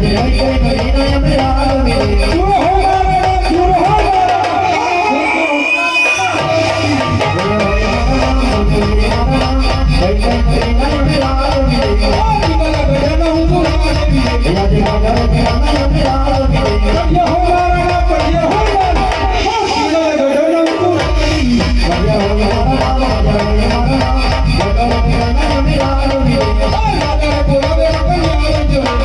Yeah.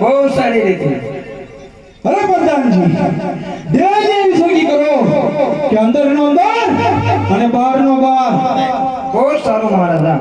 બહુ સારી રીતે. અરે પ્રધાનજી એવી સગી કરો કે અંદરનો અંદર અને બહારનો બહાર. બહુ સારું મહારાજા